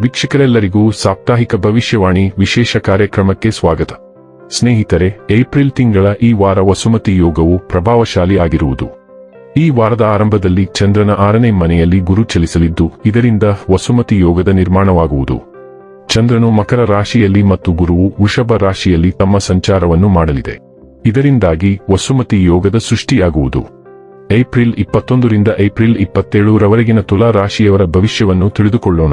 ವೀಕ್ಷಕರೆಲ್ಲರಿಗೂ ಸಾಪ್ತಾಹಿಕ ಭವಿಷ್ಯವಾಣಿ ವಿಶೇಷ ಕಾರ್ಯಕ್ರಮಕ್ಕೆ ಸ್ವಾಗತ. ಸ್ನೇಹಿತರೆ, ಏಪ್ರಿಲ್ ತಿಂಗಳ ಈ ವಾರ ವಸುಮತಿ ಯೋಗವು ಪ್ರಭಾವಶಾಲಿ ಆಗಿರುವುದು. ಈ ವಾರದ ಆರಂಭದಲ್ಲಿ ಚಂದ್ರನ ಆರನೇ ಮನೆಯಲ್ಲಿ ಗುರು ಚಲಿಸಲಿದ್ದು, ಇದರಿಂದ ವಸುಮತಿ ಯೋಗದ ನಿರ್ಮಾಣವಾಗುವುದು. ಚಂದ್ರನು ಮಕರ ರಾಶಿಯಲ್ಲಿ ಮತ್ತು ಗುರುವು ವೃಷಭ ರಾಶಿಯಲ್ಲಿ ತಮ್ಮ ಸಂಚಾರವನ್ನು ಮಾಡಲಿದೆ. ಇದರಿಂದಾಗಿ ವಸುಮತಿ ಯೋಗದ ಸೃಷ್ಟಿಯಾಗುವುದು. ಏಪ್ರಿಲ್ ಇಪ್ಪತ್ತೊಂದರಿಂದ ಏಪ್ರಿಲ್ ಇಪ್ಪತ್ತೇಳರವರೆಗಿನ ತುಲಾ ರಾಶಿಯವರ ಭವಿಷ್ಯವನ್ನು ತಿಳಿದುಕೊಳ್ಳೋಣ.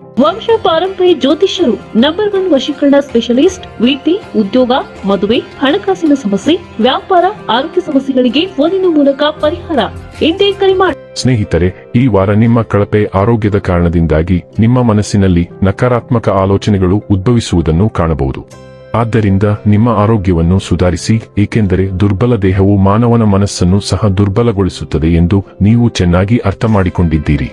ವಂಶ ಪಾರಂಪರ್ಯ ಜ್ಯೋತಿಷ್ಯರು ನಂಬರ್ ಒನ್ ವಶೀಕರಣ ಸ್ಪೆಷಲಿಸ್ಟ್ ವೀತಿ ಉದ್ಯೋಗ, ಮದುವೆ, ಹಣಕಾಸಿನ ಸಮಸ್ಯೆ, ವ್ಯಾಪಾರ, ಆರೋಗ್ಯ ಸಮಸ್ಯೆಗಳಿಗೆ ಫೋನಿನ ಮೂಲಕ ಪರಿಹಾರ. ಎಂದೇ ಕರೆ ಮಾಡಿ ಸ್ನೇಹಿತರೆ, ಈ ವಾರ ನಿಮ್ಮ ಕಳಪೆ ಆರೋಗ್ಯದ ಕಾರಣದಿಂದಾಗಿ ನಿಮ್ಮ ಮನಸ್ಸಿನಲ್ಲಿ ನಕಾರಾತ್ಮಕ ಆಲೋಚನೆಗಳು ಉದ್ಭವಿಸುವುದನ್ನು ಕಾಣಬಹುದು. ಆದ್ದರಿಂದ ನಿಮ್ಮ ಆರೋಗ್ಯವನ್ನು ಸುಧಾರಿಸಿ, ಏಕೆಂದರೆ ದುರ್ಬಲ ದೇಹವು ಮಾನವನ ಮನಸ್ಸನ್ನು ಸಹ ದುರ್ಬಲಗೊಳಿಸುತ್ತದೆ ಎಂದು ನೀವು ಚೆನ್ನಾಗಿ ಅರ್ಥ ಮಾಡಿಕೊಂಡಿದ್ದೀರಿ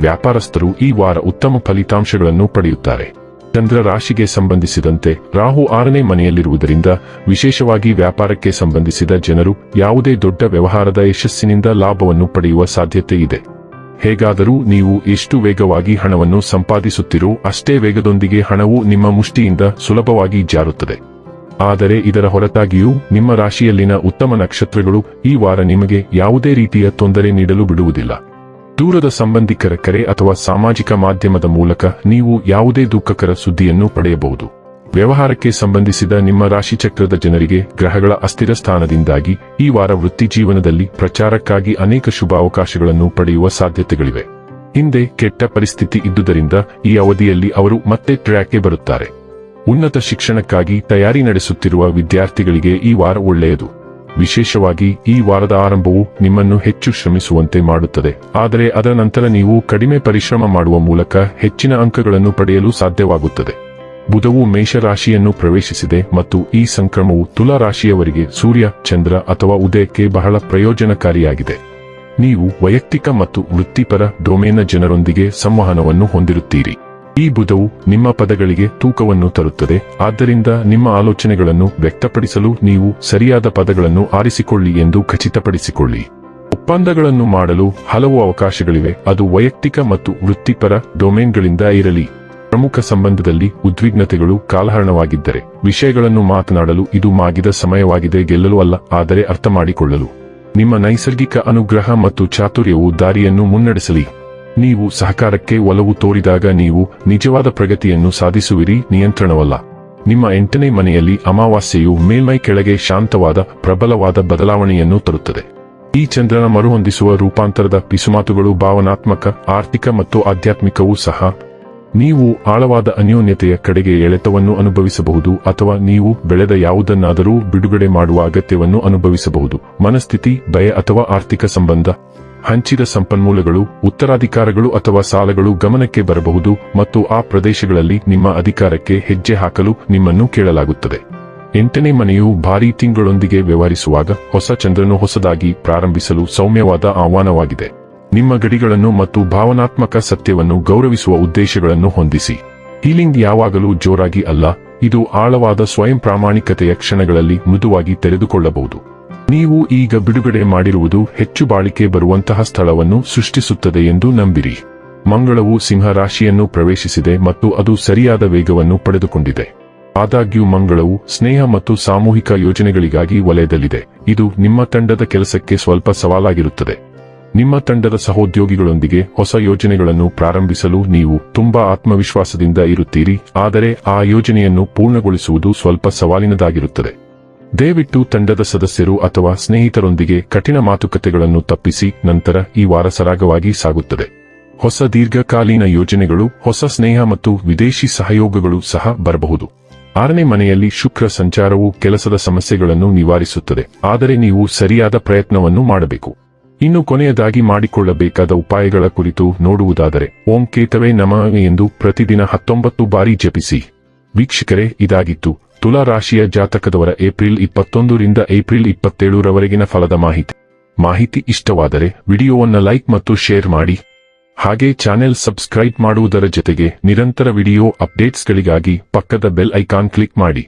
ವ್ಯಾಪಾರಸ್ಥರು ಈ ವಾರ ಉತ್ತಮ ಫಲಿತಾಂಶಗಳನ್ನು ಪಡೆಯುತ್ತಾರೆ. ಚಂದ್ರ ರಾಶಿಗೆ ಸಂಬಂಧಿಸಿದಂತೆ ರಾಹು ಆರನೇ ಮನೆಯಲ್ಲಿರುವುದರಿಂದ ವಿಶೇಷವಾಗಿ ವ್ಯಾಪಾರಕ್ಕೆ ಸಂಬಂಧಿಸಿದ ಜನರು ಯಾವುದೇ ದೊಡ್ಡ ವ್ಯವಹಾರದ ಯಶಸ್ಸಿನಿಂದ ಲಾಭವನ್ನು ಪಡೆಯುವ ಸಾಧ್ಯತೆ ಇದೆ. ಹೇಗಾದರೂ ನೀವು ಎಷ್ಟು ವೇಗವಾಗಿ ಹಣವನ್ನು ಸಂಪಾದಿಸುತ್ತಿರೋ ಅಷ್ಟೇ ವೇಗದೊಂದಿಗೆ ಹಣವು ನಿಮ್ಮ ಮುಷ್ಟಿಯಿಂದ ಸುಲಭವಾಗಿ ಜಾರುತ್ತದೆ. ಆದರೆ ಇದರ ಹೊರತಾಗಿಯೂ ನಿಮ್ಮ ರಾಶಿಯಲ್ಲಿನ ಉತ್ತಮ ನಕ್ಷತ್ರಗಳು ಈ ವಾರ ನಿಮಗೆ ಯಾವುದೇ ರೀತಿಯ ತೊಂದರೆ ನೀಡಲು ಬಿಡುವುದಿಲ್ಲ. ದೂರದ ಸಂಬಂಧಿಕರ ಕರೆ ಅಥವಾ ಸಾಮಾಜಿಕ ಮಾಧ್ಯಮದ ಮೂಲಕ ನೀವು ಯಾವುದೇ ದುಃಖಕರ ಸುದ್ದಿಯನ್ನು ಪಡೆಯಬಹುದು. ವ್ಯವಹಾರಕ್ಕೆ ಸಂಬಂಧಿಸಿದ ನಿಮ್ಮ ರಾಶಿಚಕ್ರದ ಜನರಿಗೆ ಗ್ರಹಗಳ ಅಸ್ಥಿರ ಸ್ಥಾನದಿಂದಾಗಿ ಈ ವಾರ ವೃತ್ತಿ ಜೀವನದಲ್ಲಿ ಪ್ರಚಾರಕ್ಕಾಗಿ ಅನೇಕ ಶುಭ ಅವಕಾಶಗಳನ್ನು ಪಡೆಯುವ ಸಾಧ್ಯತೆಗಳಿವೆ. ಹಿಂದೆ ಕೆಟ್ಟ ಪರಿಸ್ಥಿತಿ ಇದ್ದುದರಿಂದ ಈ ಅವಧಿಯಲ್ಲಿ ಅವರು ಮತ್ತೆ ಟ್ರ್ಯಾಕ್ಗೆ ಬರುತ್ತಾರೆ. ಉನ್ನತ ಶಿಕ್ಷಣಕ್ಕಾಗಿ ತಯಾರಿ ನಡೆಸುತ್ತಿರುವ ವಿದ್ಯಾರ್ಥಿಗಳಿಗೆ ಈ ವಾರ ಒಳ್ಳೆಯದು. ವಿಶೇಷವಾಗಿ ಈ ವಾರದ ಆರಂಭವು ನಿಮ್ಮನ್ನು ಹೆಚ್ಚು ಶ್ರಮಿಸುವಂತೆ ಮಾಡುತ್ತದೆ. ಆದರೆ ಅದರ ನಂತರ ನೀವು ಕಡಿಮೆ ಪರಿಶ್ರಮ ಮಾಡುವ ಮೂಲಕ ಹೆಚ್ಚಿನ ಅಂಕಗಳನ್ನು ಪಡೆಯಲು ಸಾಧ್ಯವಾಗುತ್ತದೆ. ಬುಧವು ಮೇಷರಾಶಿಯನ್ನು ಪ್ರವೇಶಿಸಿದೆ ಮತ್ತು ಈ ಸಂಕ್ರಮವು ತುಲಾ ರಾಶಿಯವರಿಗೆ ಸೂರ್ಯ, ಚಂದ್ರ ಅಥವಾ ಉದಯಕ್ಕೆ ಬಹಳ ಪ್ರಯೋಜನಕಾರಿಯಾಗಿದೆ. ನೀವು ವೈಯಕ್ತಿಕ ಮತ್ತು ವೃತ್ತಿಪರ ಡೊಮೇನ್ನ ಜನರೊಂದಿಗೆ ಸಂವಹನವನ್ನು ಹೊಂದಿರುತ್ತೀರಿ. ಈ ಬುಧವು ನಿಮ್ಮ ಪದಗಳಿಗೆ ತೂಕವನ್ನು ತರುತ್ತದೆ. ಆದ್ದರಿಂದ ನಿಮ್ಮ ಆಲೋಚನೆಗಳನ್ನು ವ್ಯಕ್ತಪಡಿಸಲು ನೀವು ಸರಿಯಾದ ಪದಗಳನ್ನು ಆರಿಸಿಕೊಳ್ಳಿ ಎಂದು ಖಚಿತಪಡಿಸಿಕೊಳ್ಳಿ. ಒಪ್ಪಂದಗಳನ್ನು ಮಾಡಲು ಹಲವು ಅವಕಾಶಗಳಿವೆ. ಅದು ವೈಯಕ್ತಿಕ ಮತ್ತು ವೃತ್ತಿಪರ ಡೊಮೇನ್ಗಳಿಂದ ಇರಲಿ. ಪ್ರಮುಖ ಸಂಬಂಧದಲ್ಲಿ ಉದ್ವಿಗ್ನತೆಗಳು ಕಾಲಹರಣವಾಗಿದ್ದರೆ ವಿಷಯಗಳನ್ನು ಮಾತನಾಡಲು ಇದು ಮಾಗಿದ ಸಮಯವಾಗಿದೆ ಗೆಲ್ಲಲು ಅಲ್ಲ, ಆದರೆ ಅರ್ಥ ಮಾಡಿಕೊಳ್ಳಲು ನಿಮ್ಮ ನೈಸರ್ಗಿಕ ಅನುಗ್ರಹ ಮತ್ತು ಚಾತುರ್ಯವು ದಾರಿಯನ್ನು ಮುನ್ನಡೆಸಲಿ. ನೀವು ಸಹಕಾರಕ್ಕೆ ಒಲವು ತೋರಿದಾಗ ನೀವು ನಿಜವಾದ ಪ್ರಗತಿಯನ್ನು ಸಾಧಿಸುವಿರಿ, ನಿಯಂತ್ರಣವಲ್ಲ. ನಿಮ್ಮ ಎಂಟನೇ ಮನೆಯಲ್ಲಿ ಅಮಾವಾಸ್ಯೆಯು ಮೇಲ್ಮೈ ಕೆಳಗೆ ಶಾಂತವಾದ, ಪ್ರಬಲವಾದ ಬದಲಾವಣೆಯನ್ನು ತರುತ್ತದೆ. ಈ ಚಂದ್ರನ ಮರುಹೊಂದಿಸುವ ರೂಪಾಂತರದ ಪಿಸುಮಾತುಗಳು ಭಾವನಾತ್ಮಕ, ಆರ್ಥಿಕ ಮತ್ತು ಆಧ್ಯಾತ್ಮಿಕವೂ ಸಹ. ನೀವು ಆಳವಾದ ಅನ್ಯೋನ್ಯತೆಯ ಕಡೆಗೆ ಎಳೆತವನ್ನು ಅನುಭವಿಸಬಹುದು ಅಥವಾ ನೀವು ಬೆಳೆದ ಯಾವುದನ್ನಾದರೂ ಬಿಡುಗಡೆ ಮಾಡುವ ಅಗತ್ಯವನ್ನು ಅನುಭವಿಸಬಹುದು. ಮನಸ್ಥಿತಿ, ಭಯ ಅಥವಾ ಆರ್ಥಿಕ ಸಂಬಂಧ. ಹಂಚಿದ ಸಂಪನ್ಮೂಲಗಳು, ಉತ್ತರಾಧಿಕಾರಗಳು ಅಥವಾ ಸಾಲಗಳು ಗಮನಕ್ಕೆ ಬರಬಹುದು ಮತ್ತು ಆ ಪ್ರದೇಶಗಳಲ್ಲಿ ನಿಮ್ಮ ಅಧಿಕಾರಕ್ಕೆ ಹೆಜ್ಜೆ ಹಾಕಲು ನಿಮ್ಮನ್ನು ಕೇಳಲಾಗುತ್ತದೆ. ಎಂಟನೇ ಮನೆಯು ಭಾರೀ ತಿಂಗಳೊಂದಿಗೆ ವ್ಯವಹರಿಸುವಾಗ ಹೊಸ ಚಂದ್ರನು ಹೊಸದಾಗಿ ಪ್ರಾರಂಭಿಸಲು ಸೌಮ್ಯವಾದ ಆಹ್ವಾನವಾಗಿದೆ. ನಿಮ್ಮ ಗಡಿಗಳನ್ನು ಮತ್ತು ಭಾವನಾತ್ಮಕ ಸತ್ಯವನ್ನು ಗೌರವಿಸುವ ಉದ್ದೇಶಗಳನ್ನು ಹೊಂದಿಸಿ. ಹೀಲಿಂಗ್ ಯಾವಾಗಲೂ ಜೋರಾಗಿ ಅಲ್ಲ, ಇದು ಆಳವಾದ ಸ್ವಯಂ ಪ್ರಾಮಾಣಿಕತೆಯ ಕ್ಷಣಗಳಲ್ಲಿ ಮೃದುವಾಗಿ ತೆರೆದುಕೊಳ್ಳಬಹುದು. ನೀವು ಈಗ ಬಿಡುಗಡೆ ಮಾಡಿರುವುದು ಹೆಚ್ಚು ಬಾಳಿಕೆ ಬರುವಂತಹ ಸ್ಥಳವನ್ನು ಸೃಷ್ಟಿಸುತ್ತದೆ ಎಂದು ನಂಬಿರಿ. ಮಂಗಳವು ಸಿಂಹ ರಾಶಿಯನ್ನು ಪ್ರವೇಶಿಸಿದೆ ಮತ್ತು ಅದು ಸರಿಯಾದ ವೇಗವನ್ನು ಪಡೆದುಕೊಂಡಿದೆ. ಆದಾಗ್ಯೂ ಮಂಗಳವು ಸ್ನೇಹ ಮತ್ತು ಸಾಮೂಹಿಕ ಯೋಜನೆಗಳಿಗಾಗಿ ವಲಯದಲ್ಲಿದೆ. ಇದು ನಿಮ್ಮ ತಂಡದ ಕೆಲಸಕ್ಕೆ ಸ್ವಲ್ಪ ಸವಾಲಾಗಿರುತ್ತದೆ. ನಿಮ್ಮ ತಂಡದ ಸಹೋದ್ಯೋಗಿಗಳೊಂದಿಗೆ ಹೊಸ ಯೋಜನೆಗಳನ್ನು ಪ್ರಾರಂಭಿಸಲು ನೀವು ತುಂಬಾ ಆತ್ಮವಿಶ್ವಾಸದಿಂದ ಇರುತ್ತೀರಿ. ಆದರೆ ಆ ಯೋಜನೆಯನ್ನು ಪೂರ್ಣಗೊಳಿಸುವುದು ಸ್ವಲ್ಪ ಸವಾಲಿನದಾಗಿರುತ್ತದೆ. ದಯವಿಟ್ಟು ತಂಡದ ಸದಸ್ಯರು ಅಥವಾ ಸ್ನೇಹಿತರೊಂದಿಗೆ ಕಠಿಣ ಮಾತುಕತೆಗಳನ್ನು ತಪ್ಪಿಸಿ ನಂತರ ಈ ವಾರ ಸರಾಗವಾಗಿ ಸಾಗುತ್ತದೆ. ಹೊಸ ದೀರ್ಘಕಾಲೀನ ಯೋಜನೆಗಳು, ಹೊಸ ಸ್ನೇಹ ಮತ್ತು ವಿದೇಶಿ ಸಹಯೋಗಗಳು ಸಹ ಬರಬಹುದು. ಆರನೇ ಮನೆಯಲ್ಲಿ ಶುಕ್ರ ಸಂಚಾರವು ಕೆಲಸದ ಸಮಸ್ಯೆಗಳನ್ನು ನಿವಾರಿಸುತ್ತದೆ. ಆದರೆ ನೀವು ಸರಿಯಾದ ಪ್ರಯತ್ನವನ್ನು ಮಾಡಬೇಕು. ಇನ್ನು ಕೊನೆಯದಾಗಿ ಮಾಡಿಕೊಳ್ಳಬೇಕಾದ ಉಪಾಯಗಳ ಕುರಿತು ನೋಡುವುದಾದರೆ, ಓಂ ಕೇತವೇ ನಮ ಎಂದು ಪ್ರತಿದಿನ ಹತ್ತೊಂಬತ್ತು ಬಾರಿ ಜಪಿಸಿ. ವೀಕ್ಷಕರೇ, ಇದಾಗಿತ್ತು ತುಲಾ ರಾಶಿಯ ಜಾತಕದವರ ಏಪ್ರಿಲ್ ಇಪ್ಪತ್ತೊಂದರಿಂದ ಏಪ್ರಿಲ್ ಇಪ್ಪತ್ತೇಳರವರೆಗಿನ ಫಲದ ಮಾಹಿತಿ. ಮಾಹಿತಿ ಇಷ್ಟವಾದರೆ ವಿಡಿಯೋವನ್ನು ಲೈಕ್ ಮತ್ತು ಶೇರ್ ಮಾಡಿ. ಹಾಗೆ ಚಾನೆಲ್ ಸಬ್ಸ್ಕ್ರೈಬ್ ಮಾಡುವುದರ ಜೊತೆಗೆ ನಿರಂತರ ವಿಡಿಯೋ ಅಪ್ಡೇಟ್ಸ್ಗಳಿಗಾಗಿ ಪಕ್ಕದ ಬೆಲ್ ಐಕಾನ್ ಕ್ಲಿಕ್ ಮಾಡಿ.